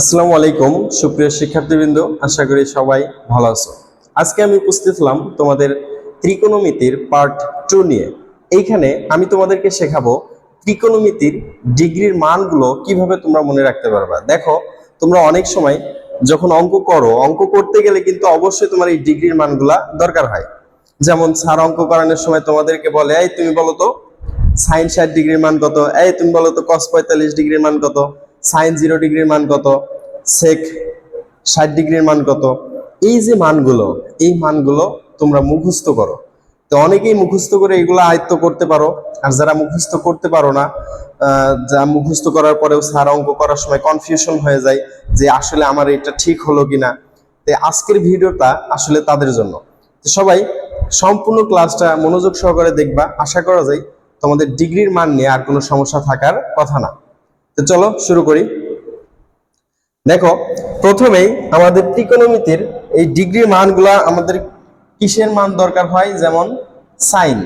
আসসালামু আলাইকুম, সুপ্রিয় শিক্ষার্থীবৃন্দ, আশা করি সবাই ভালো আছো। আজকে আমি উপস্থিত হলাম তোমাদের ত্রিকোণমিতির পার্ট টু নিয়ে। এইখানে আমি তোমাদেরকে শেখাবো ত্রিকোণমিতির ডিগ্রির মানগুলো কীভাবে তোমরা মনে রাখতে পারবা। দেখো, তোমরা অনেক সময় যখন অঙ্ক করো, অঙ্ক করতে গেলে কিন্তু অবশ্যই তোমার এই ডিগ্রির মানগুলা দরকার হয়। যেমন স্যার অঙ্ক করানোর সময় তোমাদেরকে বলে, এই তুমি বলো তো, সাইন ষাট ডিগ্রির মান কত? এই তুমি বলো তো কস পঁয়তাল্লিশ ডিগ্রির মান কত? সাইন জিরো ডিগ্রির মান কত? সেক ষাট ডিগ্রির মান কত? এই যে মানগুলো, এই মানগুলো তোমরা মুখস্থ করো। তো অনেকেই মুখস্থ করে এগুলো আয়ত্ত করতে পারো, আর যারা মুখস্থ করতে পারো না যা মুখস্থ করার পরেও স্যার অঙ্ক করার সময় কনফিউশন হয়ে যায় যে আসলে আমার এটা ঠিক হলো কিনা। তো আজকের ভিডিওটা আসলে তাদের জন্য। সবাই সম্পূর্ণ ক্লাসটা মনোযোগ সহকারে দেখবা। আশা করা যায় তোমাদের ডিগ্রির মান নিয়ে আর কোনো সমস্যা থাকার কথা না। তো চলো শুরু করি। দেখো, প্রথমেই আমাদের ত্রিকোণমিতির এই ডিগ্রির মানগুলা আমাদের কিসের মান দরকার হয়? যেমন সাইন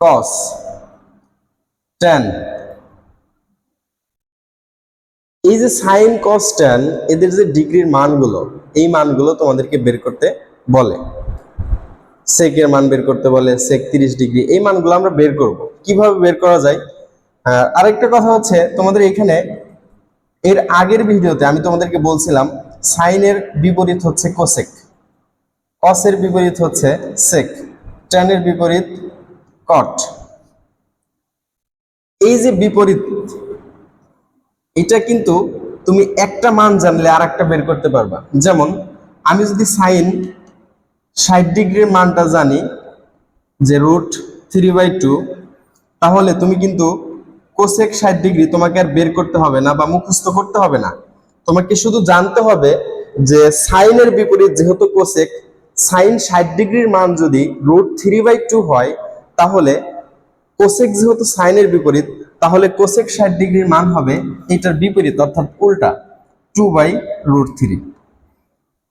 কস ট্যান এই যে সাইন কস ট্যান এদের যে ডিগ্রির মানগুলো, এই মানগুলো তোমাদেরকে বের করতে বলে। সেকের মান বের করতে বলে সেক তিরিশ ডিগ্রি, এই মানগুলো আমরা বের করব। কীভাবে বের করা যায়? আরেকটা কথা হচ্ছে, তোমাদের এখানে এর আগের ভিডিওতে আমি তোমাদেরকে বলছিলাম সাইনের বিপরীত হচ্ছে কোসেক কসের বিপরীত হচ্ছে সেক ট্যানের বিপরীত কট এই যে বিপরীত, এটা কিন্তু তুমি একটা মান জানলে আর একটা বের করতে পারবা। যেমন, আমি যদি সাইন ষাট ডিগ্রির মানটা জানি, যে রুট থ্রি বাই টু তাহলে তুমি কিন্তু কোসেক ষাট ডিগ্রি তোমাকে আর বের করতে হবে না বা মুখস্থ করতে হবে না। তোমাকে শুধু জানতে হবে যে সাইনের বিপরীত যেহেতু কোসেক, সাইন ষাট ডিগ্রির মান যদি রুট থ্রি বাই টু হয়, তাহলে কোসেক যেহেতু সাইনের বিপরীত, তাহলে কোসেক ষাট ডিগ্রির মান হবে এটার বিপরীত, অর্থাৎ উল্টা টু বাই রুট থ্রি।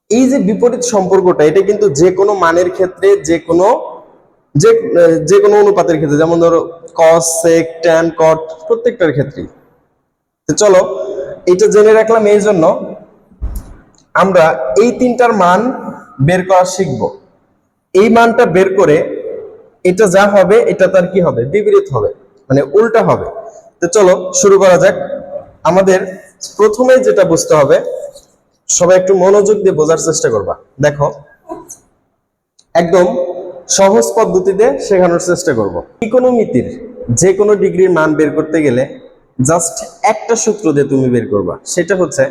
এই যে বিপরীত সম্পর্কটা, এটা কিন্তু যে কোনো মানের ক্ষেত্রে, যে কোনো যে যে কোনো অনুপাতের ক্ষেত্রে, যেমন ধরো কস সেক ট্যান কট প্রত্যেকটার ক্ষেত্রেই। চলো, এটা জেনে রাখলাম এই জন্য, আমরা এই তিনটার মান বের করা শিখব। এই মানটা বের করে, এটা যা হবে, এটা তার কি হবে? বিপরীত হবে মানে উল্টা হবে। তো চলো, শুরু করা যাক। আমাদের প্রথমে যেটা বুঝতে হবে, সবাই একটু মনোযোগ দিয়ে বোঝার চেষ্টা করবা। দেখো, একদম সহজ পদ্ধতিতে শেখানোর চেষ্টা করব। ইকোনমিতির যে কোনো ডিগ্রির মান বের করতে গেলে জাস্ট একটা সূত্র দিয়ে তুমি বের করবা। সেটা হচ্ছে,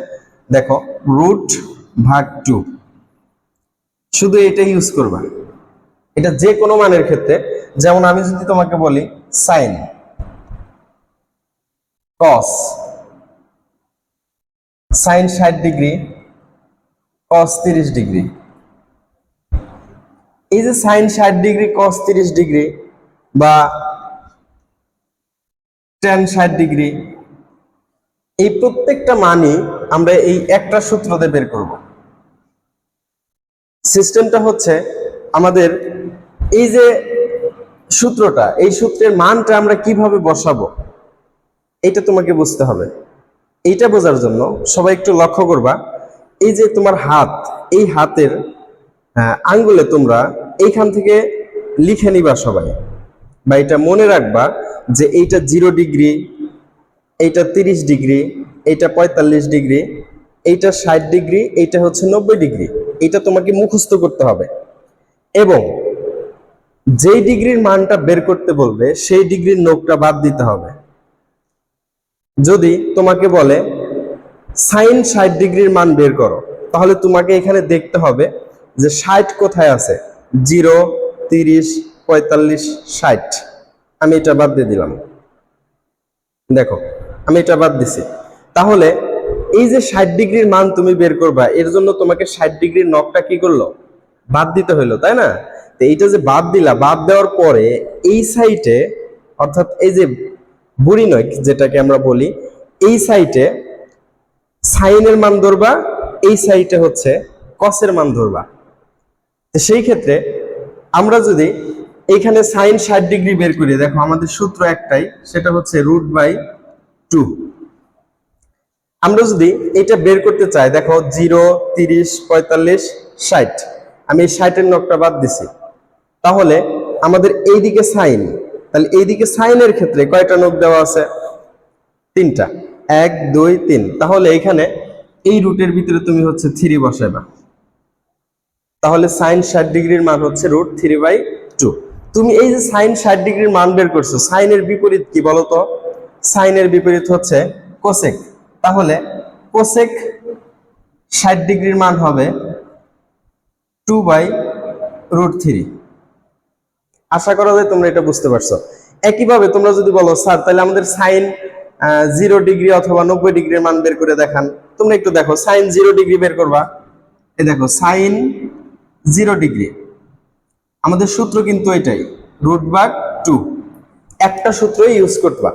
দেখো রুট ভাগ টু শুধু এটা ইউজ করবা। এটা যে কোনো মানের ক্ষেত্রে, যেমন আমি যদি তোমাকে বলি সাইন কস সাইন ষাট ডিগ্রি কস তিরিশ ডিগ্রি। এই যে সাইন ষাট ডিগ্রি কস তিরিশ ডিগ্রি বা টেন ষাট ডিগ্রি, এই প্রত্যেকটা মানই আমরা এই একটা সূত্র দিয়ে বের করব। সিস্টেমটা হচ্ছে আমাদের এই যে সূত্রটা, এই সূত্রের মানটা আমরা কীভাবে বসাবো, এটা তোমাকে বুঝতে হবে। এইটা বোঝার জন্য সবাই একটু লক্ষ্য করবা, এই যে তোমার হাত, এই হাতের আঙ্গুলে তোমরা এইখান থেকে লিখে নিবা সবাই। বা এটা মনে রাখবা যে এইটা জিরো ডিগ্রি, এইটা তিরিশ ডিগ্রি, এইটা পঁয়তাল্লিশ ডিগ্রি, এইটা ষাট ডিগ্রি, এইটা হচ্ছে নব্বই ডিগ্রি। এটা তোমাকে মুখস্থ করতে হবে। এবং যেই ডিগ্রির মানটা বের করতে বলবে, সেই ডিগ্রির নোকটা বাদ দিতে হবে। যদি তোমাকে বলে সাইন ষাট ডিগ্রির মান বের করো, তাহলে তোমাকে এখানে দেখতে হবে যে ষাট কোথায় আছে? জিরো, তিরিশ, পঁয়তাল্লিশ, ষাট। আমি এটা বাদ দিয়ে দিলাম। দেখো, আমি এটা বাদ দিছি। তাহলে এই যে ষাট ডিগ্রির মান তুমি বের করবা, এর জন্য তোমাকে ষাট ডিগ্রির নখটা কি করল? বাদ দিতে হইল, তাই না? তো এইটা যে বাদ দিলা, বাদ দেওয়ার পরে এই সাইটে, অর্থাৎ এই যে বুড়ি নয়, যেটাকে আমরা বলি, এই সাইটে সাইনের মান ধরবা, এই সাইটে হচ্ছে কসের মান ধরবা। সেই ক্ষেত্রে আমরা যদি এখানে সাইন ষাট ডিগ্রি বের করি, দেখো আমাদের সূত্র একটাই, সেটা হচ্ছে রুট বাই টু আমরা যদি এটা বের করতে চাই, দেখো জিরো তিরিশ, পঁয়তাল্লিশ, ষাট। আমি ষাটের নকটা বাদ দিছি। তাহলে আমাদের এইদিকে সাইন তাহলে এইদিকে সাইনের ক্ষেত্রে কয়টা নখ দেওয়া আছে? তিনটা। এক, দুই, তিন। তাহলে এখানে এই রুটের ভিতরে তুমি হচ্ছে থ্রি বসাইবা। তাহলে সাইন ষাট ডিগ্রির মান হচ্ছে রুট থ্রি বাই টু তুমি এই যে সাইন ষাট ডিগ্রির মান বের করছ সাইনের বিপরীত কি বলতো? সাইনের বিপরীত হচ্ছে কোসেক তাহলে কোসেক ষাট ডিগ্রির মান হবে টু বাই রুট থ্রি আশা করা যায় তোমরা এটা বুঝতে পারছ। একইভাবে তোমরা যদি বলো, স্যার, তাহলে আমাদের সাইন জিরো ডিগ্রি অথবা নব্বই ডিগ্রির মান বের করে দেখান। তোমরা একটু দেখো সাইন জিরো ডিগ্রি বের করবা? এই দেখো সাইন জিরো ডিগ্রি। আমাদের সূত্র কিন্তু এটাই, রুট বাগ টু। একটা সূত্র ইউজ করবা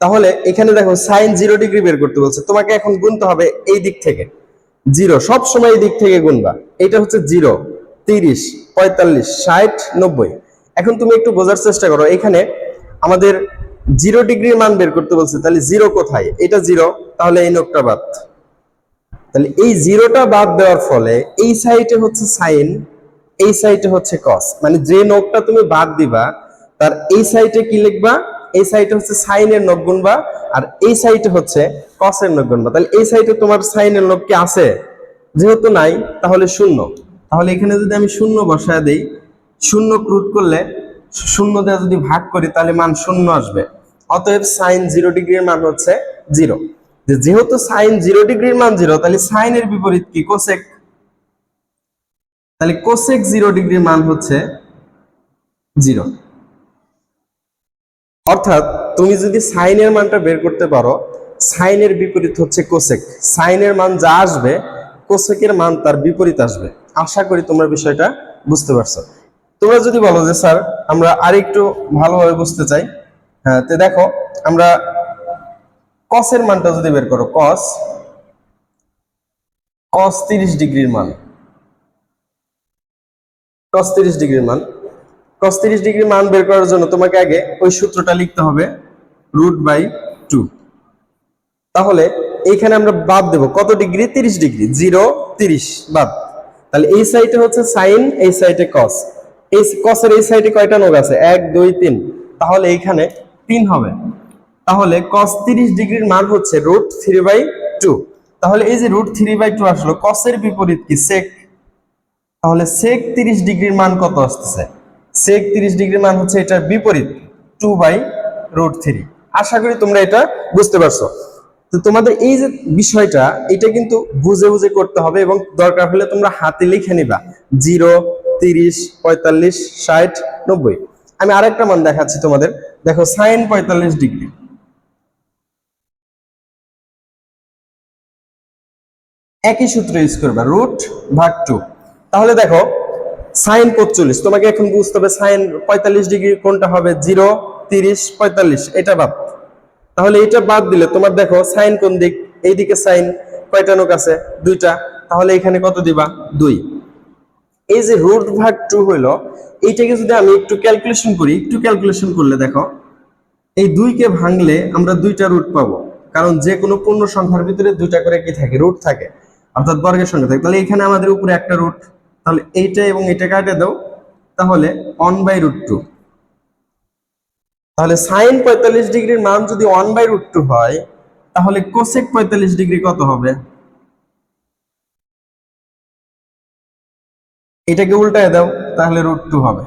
তাহলে এখানে দেখো সাইন জিরো ডিগ্রি বের করতে বলছে। তোমাকে এখন গুনতে হবে এই দিক থেকে। জিরো, সব সময় এই দিক থেকে গুনবা। এটা হচ্ছে জিরো, তিরিশ, পঁয়তাল্লিশ, ষাট, নব্বই। এখন তুমি একটু বোঝার চেষ্টা করো, এখানে আমাদের জিরো ডিগ্রির মান বের করতে বলছে, তাহলে জিরো কোথায়? এটা জিরো, তাহলে এই নোকটা বাদ। তাহলে এই জিরোটা বাদ দেওয়ার ফলে এই সাইডে হচ্ছে সাইন, এই সাইডে হচ্ছে কস মানে যে নোকটা তুমি বাদ দিবা, তার এই সাইডে কি লিখবা? এই সাইডে হচ্ছে সাইনের নখ গুনবা আর এই সাইডে হচ্ছে কসের নখ গুনবা। তাহলে এই সাইডে তোমার সাইনের নখ কি আছে? যেহেতু নাই, তাহলে শূন্য। তাহলে এখানে যদি আমি শূন্য বসায় দেই, শূন্য ক্রুট করলে শূন্য দিয়ে যদি ভাগ করি, তাহলে মান শূন্য আসবে। অতএব সাইন জিরো ডিগ্রির মান হচ্ছে জিরো। যে যেহেতু সাইন জিরো ডিগ্রির মান জিরো তাহলে সাইনের বিপরীত কি? কোসেক তাহলে কোসেক জিরো ডিগ্রির মান হচ্ছে জিরো অর্থাৎ তুমি যদি সাইনের মানটা বের করতে পারো সাইনের বিপরীত হচ্ছে কোসেক সাইনের মান যা আসবে কোসেকের মান তার বিপরীত আসবে। আশা করি তোমরা বিষয়টা বুঝতে পারছ। তোমরা যদি বলো যে, স্যার, আমরা আরেকটু ভালোভাবে বুঝতে চাই। হ্যাঁ তো দেখো, আমরা কসের মানটা যদি বের করো, কস কস তিরিশ ডিগ্রির মান। কস তিরিশ ডিগ্রির মান। কস তিরিশ ডিগ্রির মান বের করার জন্য তোমাকে আগে ওই সূত্রটা লিখতে হবে, রুট বাই টু। তাহলে এইখানে আমরা বাদ দেব, কত ডিগ্রি? তিরিশ ডিগ্রি, জিরো, তিরিশ, বাদ। তাহলে এই সাইডে হচ্ছে সাইন, এই সাইডে কস। এই কসের এই সাইডে কয়টা নোক আছে? এক, দুই, তিন। তাহলে এইখানে তিন হবে। তাহলে কস তিরিশ ডিগ্রির মান হচ্ছে রুট থ্রি বাই টু তাহলে এই যে রুট থ্রি বাই টু আসলো কসের বিপরীত কি? সেক তাহলে সেক তিরিশ ডিগ্রির মান কত আসতেছে? সেক তিরিশ ডিগ্রির মান হচ্ছে এটার বিপরীত টু বাই রুট থ্রি আশা করি তোমরা এটা বুঝতে পারছ। তো তোমাদের এই যে বিষয়টা, এটা কিন্তু বুঝে বুঝে করতে হবে এবং দরকার হলে তোমরা হাতে লিখে নিবা। জিরো, তিরিশ, পঁয়তাল্লিশ, ষাট, নব্বই। আমি আরেকটা মান দেখাচ্ছি তোমাদের। দেখো সাইন পঁয়তাল্লিশ ডিগ্রি। একই সূত্র ইউজ করবে রুট ভাগ টু তাহলে দেখো সাইন পঁচল্লিশ তোমাকে এখন বুঝতে হবে সাইন পঁয়তাল্লিশ ডিগ্রি কোনটা হবে? জিরো তিরিশ, পঁয়তাল্লিশ, এটা বাদ। তাহলে এটা বাদ দিলে তোমার দেখো সাইন কোন দিক? এইদিকে সাইন কয়টা নোক আছে, দুইটা। তাহলে এখানে কত দিবা? দুই। এই যে রুট ভাগ টু হইল, এইটাকে যদি আমি একটু ক্যালকুলেশন করি, একটু ক্যালকুলেশন করলে দেখো, এই দুইকে ভাঙলে আমরা দুইটা রুট পাবো। কারণ যে কোনো পূর্ণ সংখ্যার ভিতরে দুইটা করে কি থাকে? রুট থাকে। অর্থাৎ বর্গের সংখ্যা থাকে। তাহলে এখানে আমাদের উপরে একটা রুট তাহলে এইটা এবং এটা কাটে দাও, তাহলে অন বাই রুট টু তাহলে সাইন পঁয়তাল্লিশ ডিগ্রির মান যদি ওয়ান বাই রুট টু হয়, তাহলে কোসেক পঁয়তাল্লিশ ডিগ্রি কত হবে? এটাকে উল্টায় দাও, তাহলে রুট টু হবে।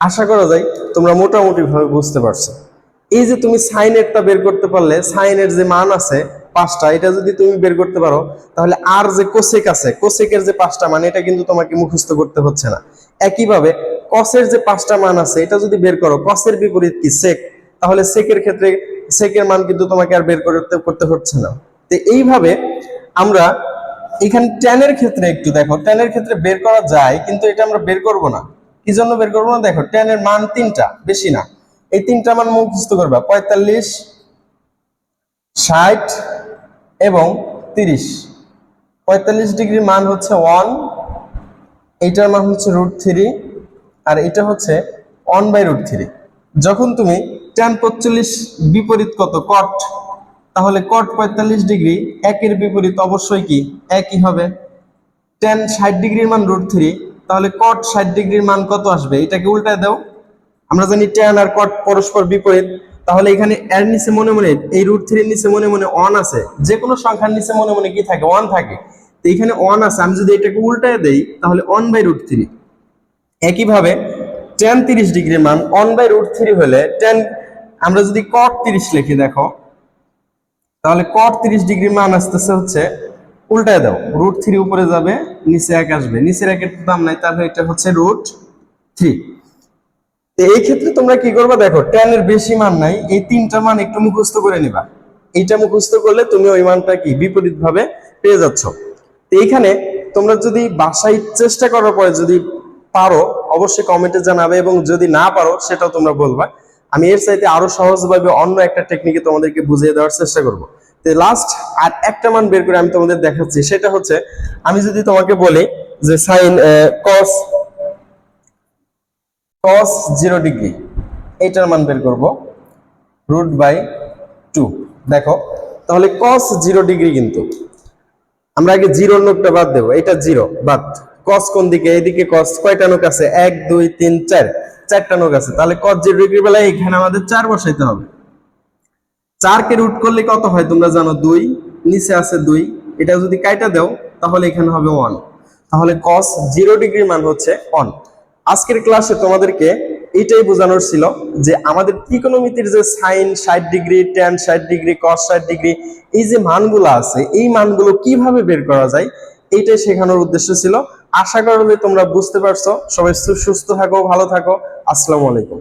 আশা করা যায় তোমরা মোটামুটি ভাবে বুঝতে পারছ। এই যে তুমি সাইনেরটা বের করতে পারলে সাইনের যে মান আছে পাঁচটা, এটা যদি তুমি বের করতে পারো, তাহলে আর যে কোসেক আছে, কোসেকের যে পাঁচটা মান, এটা কিন্তু তোমাকে মুখস্থ করতে হচ্ছে না। একইভাবে, কসের যে পাঁচটা মান আছে, এটা যদি বের করো, কসের বিপরীত কি? সেক। তাহলে সেকের ক্ষেত্রে, সেকের মান কিন্তু তোমাকে আর বের করতে করতে হচ্ছে না। তো এইভাবে আমরা এখানে টেনের ক্ষেত্রে একটু দেখো টেনের ক্ষেত্রে বের করা যায়, কিন্তু এটা আমরা বের করব না। কি জন্য বের করব না? দেখো টেনের মান তিনটা, বেশি না। এই তিনটা মান মুখস্থ করবা। পঁয়তাল্লিশ, ষাট এবং তিরিশ। পঁয়তাল্লিশ ডিগ্রির মান হচ্ছে ওয়ান, এইটার মান হচ্ছে রুট থ্রি, আর এটা হচ্ছে ওয়ান বাই রুট থ্রি। যখন তুমি টেন পঁচল্লিশ বিপরীত কত? কট তাহলে কট পঁয়তাল্লিশ ডিগ্রি একের বিপরীত অবশ্যই কি? একই হবে। টেন ষাট ডিগ্রির মান রুট থ্রি, তাহলে কট ষাট ডিগ্রির মান কত আসবে? এটাকে উল্টায় দাও। আমরা জানি টেন আর কট পরস্পর বিপরীত। তাহলে এখানে এর নিচে মনে মনে, এই রুট থ্রির নিচে মনে মনে ওয়ান আছে। যে কোনো সংখ্যার নিচে মনে মনে কি থাকে? ওয়ান থাকে। তো এখানে ওয়ান আছে। আমি যদি এটাকে উল্টায় দেই, তাহলে ওয়ান বাই রুট থ্রি একইভাবে টেন তিরিশ ডিগ্রির মান ওয়ান বাই রুট থ্রি হলে টেন আমরা যদি কট তিরিশ লিখি, দেখো। তাহলে কট তিরিশ ডিগ্রি মান আসতেছে হচ্ছে, উল্টায় দাও। রুট থ্রি উপরে যাবে, নিচে এক আসবে। নিচের একের দাম নাই, তাহলে এটা হচ্ছে রুট থ্রি তো এই ক্ষেত্রে তোমরা কি করবে? দেখো টেন এর বেশি মান নাই, এই তিনটা মান একটু মুখস্থ করে নিবা। এইটা মুখস্থ করলে তুমি ওই মানটা কি? বিপরীত ভাবে পেয়ে যাচ্ছ। তো এইখানে তোমরা যদি বাসায় চেষ্টা করার পরে যদি পারো, অবশ্যই কমেন্টে জানাবে এবং যদি না পারো, সেটাও তোমরা বলবা। আমি এর চাইতে আরও সহজভাবে অন্য একটা টেকনিকে তোমাদেরকে বুঝিয়ে দেওয়ার চেষ্টা করব। তো লাস্ট আর একটা মান বের করে আমি তোমাদের দেখাচ্ছি, সেটা হচ্ছে, আমি যদি তোমাকে বলি যে sine cos cos zero degree এইটার মান বের করব রুট বাই টু দেখো, তাহলে কস জিরো ডিগ্রি কিন্তু, আমরা আগে জিরো নোটটা বাদ দেবো, এটা জিরো বাদ। কস কোন দিকে? এইদিকে কস কয়টা নোক আছে? এক, দুই, তিন, চার। চারটা নোক আছে, তাহলে কস জিরো ডিগ্রি বেলায় এখানে আমাদের চার বসাইতে হবে। চারকে রুট করলে কত হয় তোমরা জানো? দুই, নিচে আছে দুই। এটা যদি কাইটা দাও, তাহলে এখানে হবে ওয়ান তাহলে কস জিরো ডিগ্রি মান হচ্ছে অন আজকের ক্লাসে তোমাদেরকে এটাই বোঝানোর ছিল যে আমাদের ত্রিকোণমিতির যে সাইন ষাট ডিগ্রি টেন ষাট ডিগ্রি কস ষাট ডিগ্রি, এই যে মানগুলো আছে, এই মানগুলো কীভাবে বের করা যায় এইটাই শেখানোর উদ্দেশ্য ছিল। আশা করলে তোমরা বুঝতে পারছ। সবাই সুস্থ থাকো, ভালো থাকো। আসসালামু আলাইকুম।